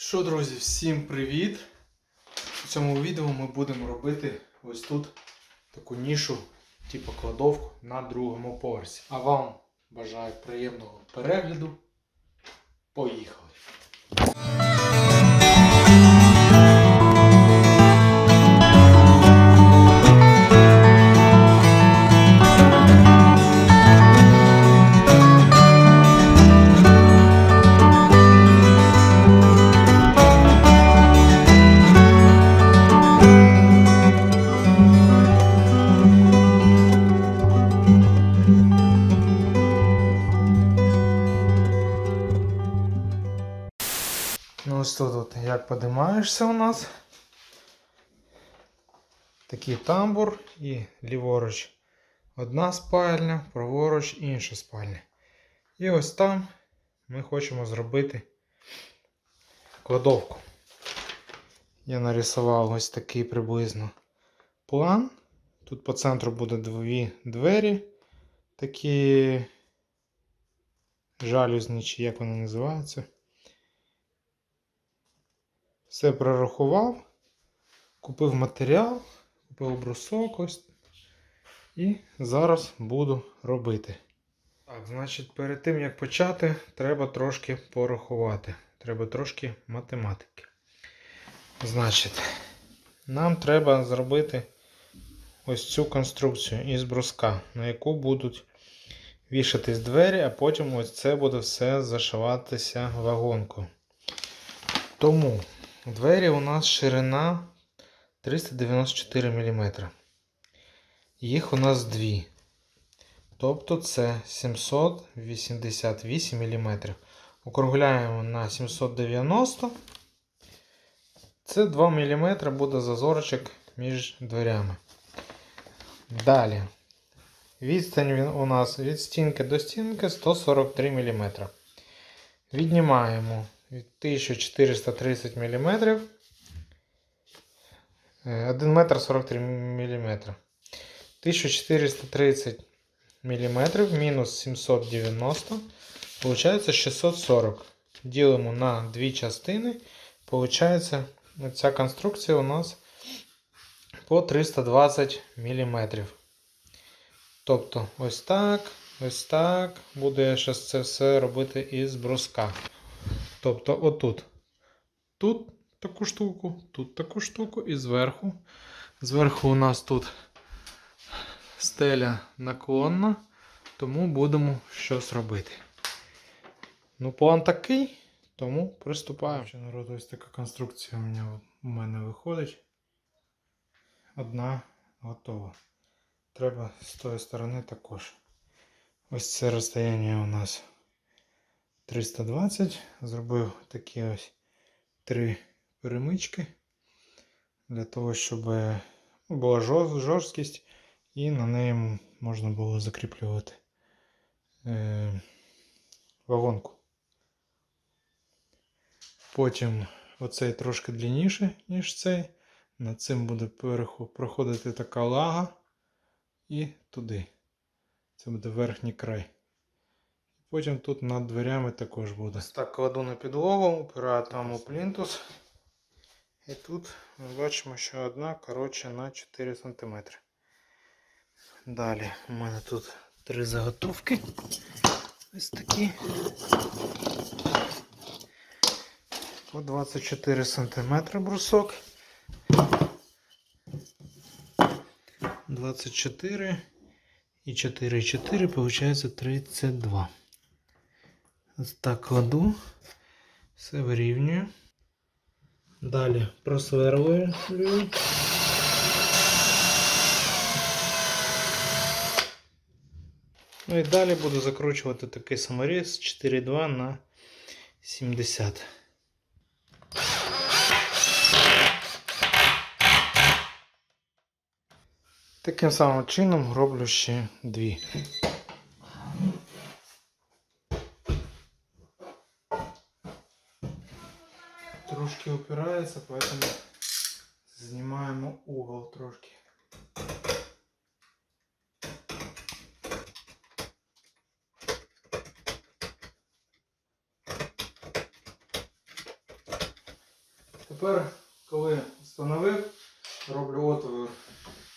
Що, друзі, всім привіт! У цьому відео ми будемо робити ось тут таку нішу, типу кладовку на другому поверсі. А вам бажаю приємного перегляду. Поїхали! Як подимаєшся у нас. Такий тамбур і ліворуч одна спальня, праворуч інша спальня. І ось там ми хочемо зробити кладовку. Я нарисував ось такий приблизно план. Тут по центру буде дві двері. Такі жалюзні, чи як вони називаються. Все прорахував, купив матеріал, купив брусок ось. І зараз буду робити. Так, значить, перед тим як почати, треба трошки порахувати. Треба трошки математики. Значить, нам треба зробити ось цю конструкцію із бруска, на яку будуть вішатись двері, а потім ось це буде все зашиватися вагонкою. Тому Двері у нас ширина 394 мм. Їх у нас дві. Тобто це 788 мм. Округляємо на 790. Це 2 мм буде зазорочок між дверями. Далі. Відстань у нас від стінки до стінки 143 мм. Віднімаємо від 1430 мм. 1 метр 43 мм. 1430 мм мінус 790 Получається 640. Ділимо на дві частини. Получається, ця конструкція у нас по 320 мм. Тобто, ось так, ось так. Буду я зараз це все робити із бруска. Тобто отут. Тут таку штуку, тут таку штуку і зверху. Зверху у нас тут стеля наклонна, тому будемо щось робити. Ну, план такий, тому приступаємо. Народ, ось така конструкція у мене, у мене виходить. Одна готова. Треба з тої сторони також. Ось це розстояння у нас 320. Зробив такі ось три перемички. Для того, щоб була жорсткість і на неї можна було закріплювати е, вагонку. Потім оцей трошки длинніше, ніж цей. Над цим буде проходити така лага і туди. Це буде верхній край. Потім тут над дверями також буде. Ось так кладу на підлогу, опираю там у плінтус. І тут ми бачимо, що одна коротше на 4 см. Далі у мене тут три заготовки. Ось такі. По 24 см брусок. 24 і 4, 4, виходить 32. Так кладу, все вирівнюю. Далі просверлюю. Ну і далі буду закручувати такий саморіз 4,2 на 70. Таким самим чином роблю ще дві. Трошки упирается, поэтому знімаємо угол трошки. Тепер, коли встановив, роблю отвір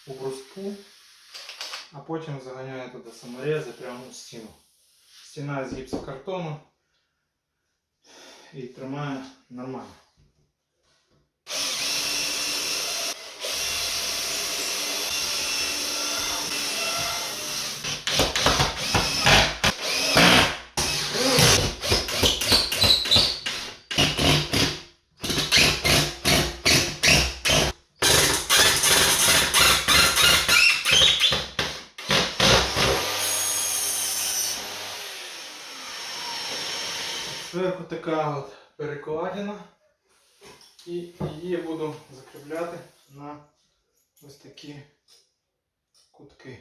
у бруску, а потім заганяю туди саморези прямо у стіну. Стіна з гіпсокартону і тримає нормально. Така от перекладина. І її буду закріпляти на ось такі кутки.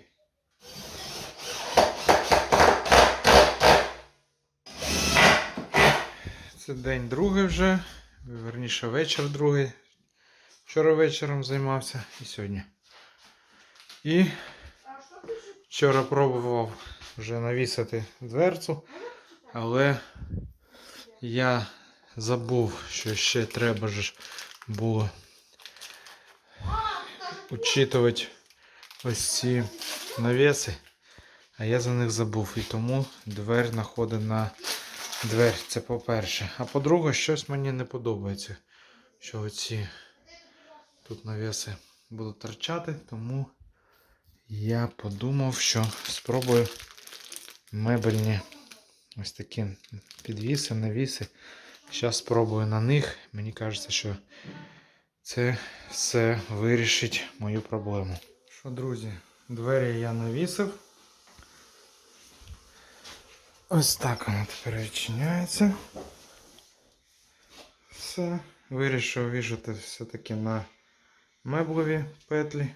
Це день другий вже, верніше вечір другий. Вчора вечором займався і сьогодні. І вчора пробував вже навісити дверцю, але я забув, що ще треба ж було учитувати ось ці навіси, а я за них забув. І тому двері знаходить на двері. Це по-перше. А по-друге, щось мені не подобається, що оці тут навіси будуть торчати, тому я подумав, що спробую мебельні ось такі підвіси, навіси. Зараз спробую на них. Мені кажеться, що це все вирішить мою проблему. Що, друзі, двері я навісив. Ось так воно тепер відчиняється. Все. Вирішив вішати все-таки на меблеві петлі.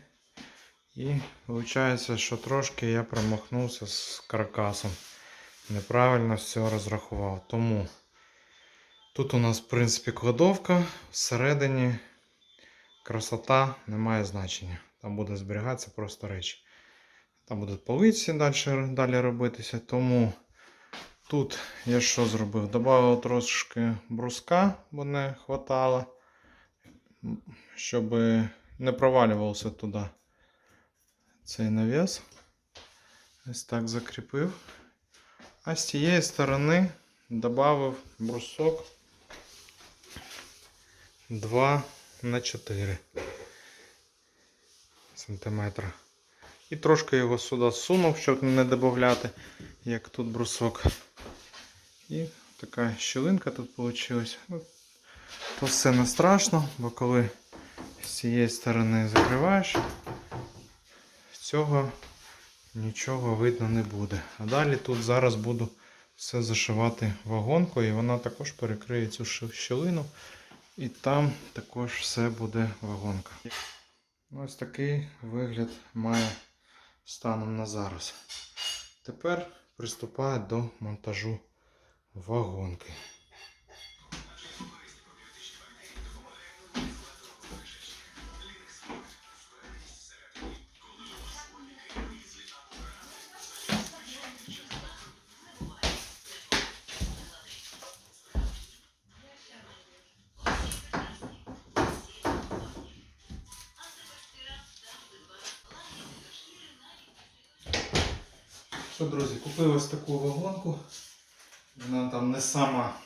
І виходить, що трошки я промахнувся з каркасом. Неправильно все розрахував. Тому тут у нас, в принципі, кладовка, всередині красота не має значення. Там буде зберігатися просто речі. Там будуть полиці далі, далі робитися. Тому тут я що зробив? Добавив трошки бруска, бо не хватало, щоб не провалювався туди цей навіс. Ось так закріпив. А з цієї сторони додав брусок 2 на 4 сантиметра. І трошки його сюди сунув, щоб не додати, як тут брусок. І така щілинка тут вийшла. Ну, То все не страшно, бо коли з цієї сторони закриваєш, з цього нічого видно не буде. А далі тут зараз буду все зашивати вагонкою, і вона також перекриє цю щілину. І там також все буде вагонка. Ось такий вигляд має станом на зараз. Тепер приступаю до монтажу вагонки. Що, друзі, купив ось таку вагонку. Вона там не сама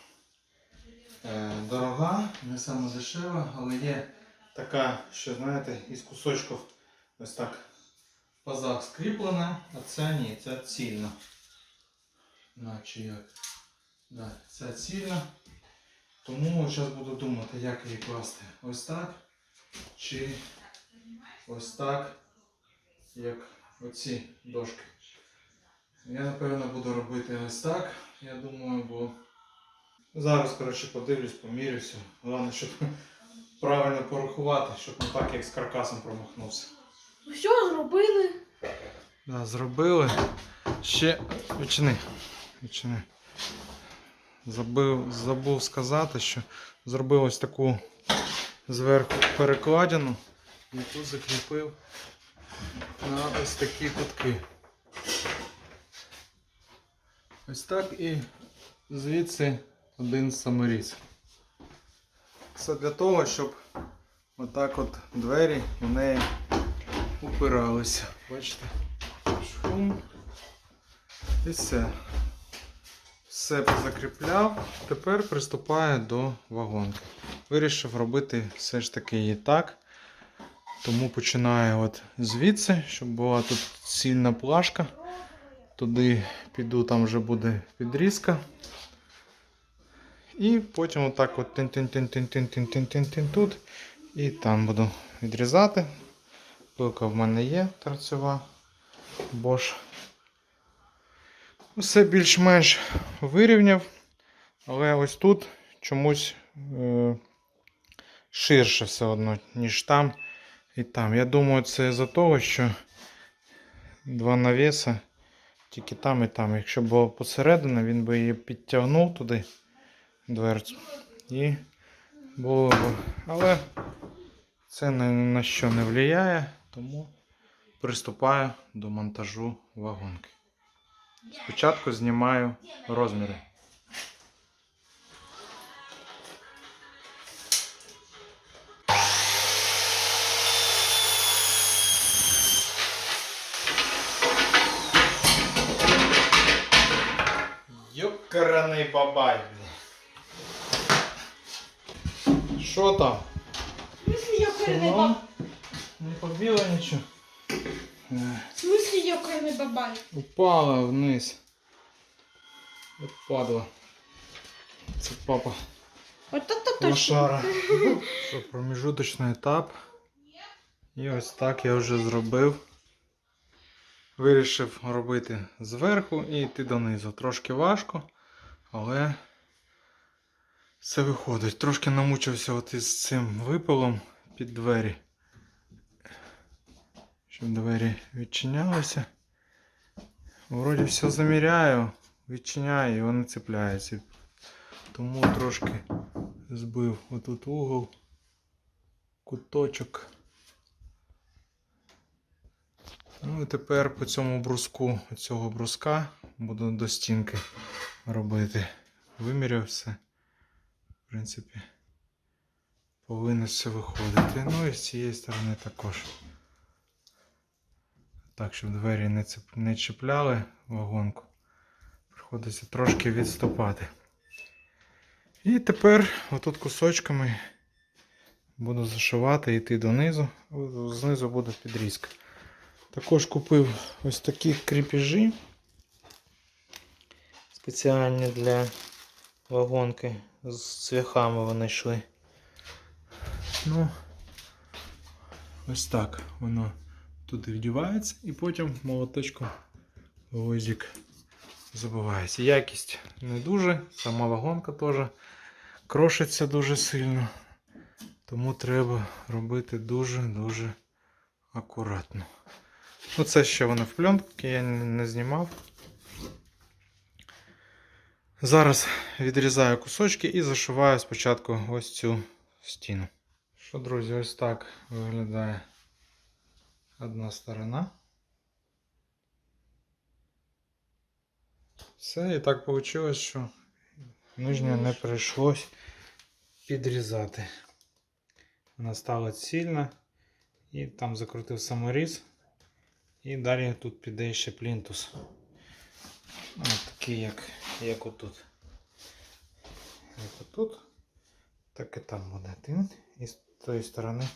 е, дорога, не сама дешева, але є така, що знаєте, із кусочків ось так пазах скріплена, а ця ні, ця цільна. Наче як. Да, ця цільна. Тому зараз буду думати, як її класти. Ось так. Чи ось так, як оці дошки. Я напевно буду робити ось так, я думаю, бо зараз, коротше, подивлюсь, помірюся. Головне, щоб правильно порахувати, щоб не так, як з каркасом промахнувся. Ну що зробили? Да, зробили. Ще відчини. Відчини. Забив, забув сказати, що зробив ось таку зверху перекладину і тут закріпив на ось такі кутки. Ось так і звідси один саморіз. Це для того, щоб отак от двері у неї упиралися. Бачите? Шум. І все. Все позакріпляв. Тепер приступаю до вагонки. Вирішив робити все ж таки її так. Тому починаю от звідси, щоб була тут сильна плашка. Туди піду, там вже буде підрізка. І потім отак от тин-тин-тин-тин-тин-тин-тин-тин тут. І там буду відрізати. Пилка в мене є торцева. Bosch. Все більш-менш вирівняв. Але ось тут чомусь е, ширше все одно, ніж там і там. Я думаю, це за того, що два навіса тільки там і там. Якщо було посередині, він би її підтягнув туди дверцю. І було б. Але це ні на що не впливає, тому приступаю до монтажу вагонки. Спочатку знімаю розміри. Йокараний бабай. блін. Що там? В смысле йокерний Ну, бабай? Не побило нічого. Е, В смысле йокерний бабай? Упала вниз. От падла. Це папа Вот это точно. лошара. Що, проміжуточний етап. І ось так я вже зробив. Вирішив робити зверху і йти донизу. Трошки важко, але все виходить. Трошки намучився от із цим випилом під двері. Щоб двері відчинялися. Вроді все заміряю, відчиняю і вони цепляються. Тому трошки збив отут угол, куточок. Ну і тепер по цьому бруску, цього бруска буду до стінки робити. Виміряв все. В принципі, повинно все виходити. Ну і з цієї сторони також. Так, щоб двері не, цеп... не чіпляли вагонку. Приходиться трошки відступати. І тепер отут кусочками буду зашивати, йти донизу. Знизу буде підрізка. Також купив ось такі кріпежі. Спеціальні для вагонки. З цвяхами вони йшли. Ну, ось так воно туди вдівається і потім молоточком гвоздик забивається. Якість не дуже, сама вагонка теж крошиться дуже сильно. Тому треба робити дуже-дуже акуратно. Ну, це ще воно в пленки, я не знімав. Зараз відрізаю кусочки і зашиваю спочатку ось цю стіну. Що, друзі, ось так виглядає одна сторона. Все, і так вийшло, що нижню не прийшлось підрізати. Вона стала цільна. І там закрутив саморіз. І далі тут піде ще плінтус. Ну, такий, як, як отут. Як отут, так і там буде тин. І з тої сторони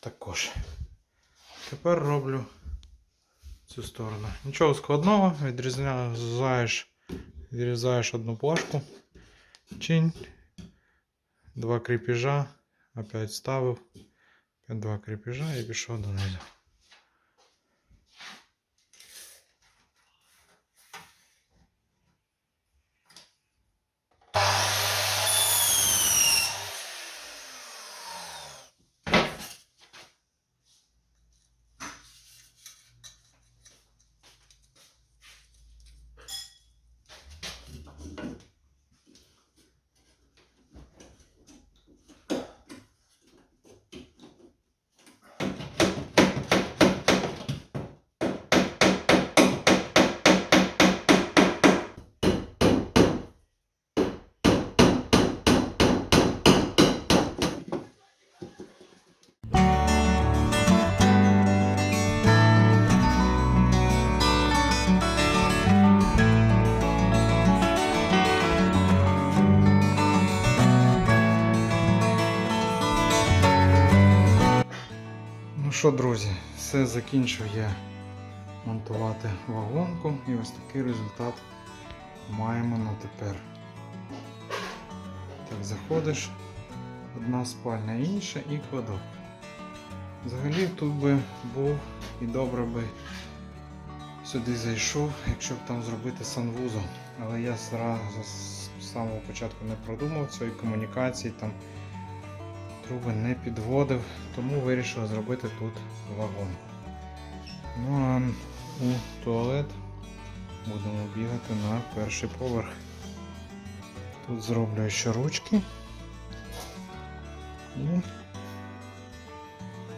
також. Тепер роблю цю сторону. Нічого складного, відрізаєш, відрізаєш одну плашку, чинь, два кріпежа, опять ставив, два кріпежа і пішов донизу. Що, друзі, все закінчив я монтувати вагонку і ось такий результат маємо на тепер. Так, заходиш, одна спальня інша і кладок. Взагалі тут би був і добре би сюди зайшов, якщо б там зробити санвузол. Але я зразу з самого початку не продумав цієї комунікації, там труби не підводив, тому вирішив зробити тут вагон. Ну а у туалет будемо бігати на перший поверх. Тут зроблю ще ручки. І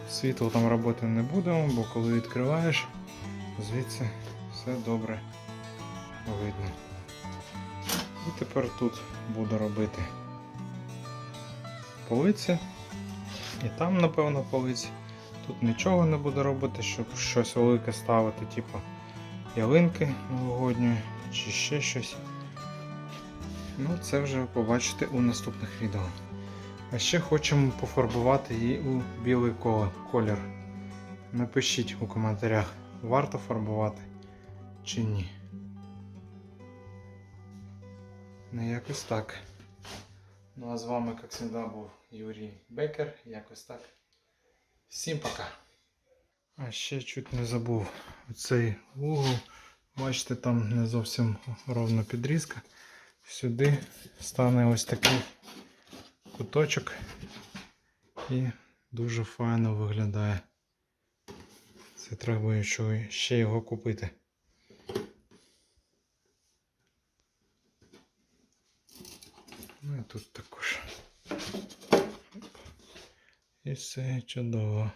світло там робити не будемо, бо коли відкриваєш, звідси все добре видно. І тепер тут буду робити полиці. І там, напевно, полиці. Тут нічого не буду робити, щоб щось велике ставити, типу ялинки новогодньої чи ще щось. Ну, це вже побачите у наступних відео. А ще хочемо пофарбувати її у білий колір. Напишіть у коментарях, варто фарбувати чи ні. Ну, якось так. Ну а з вами, як завжди, був Юрій Бекер. Якось так. Всім пока. А ще чуть не забув цей угол. Бачите, там не зовсім ровна підрізка. Сюди стане ось такий куточок і дуже файно виглядає. Це треба ще його купити. Ну і тут також. І все чудово.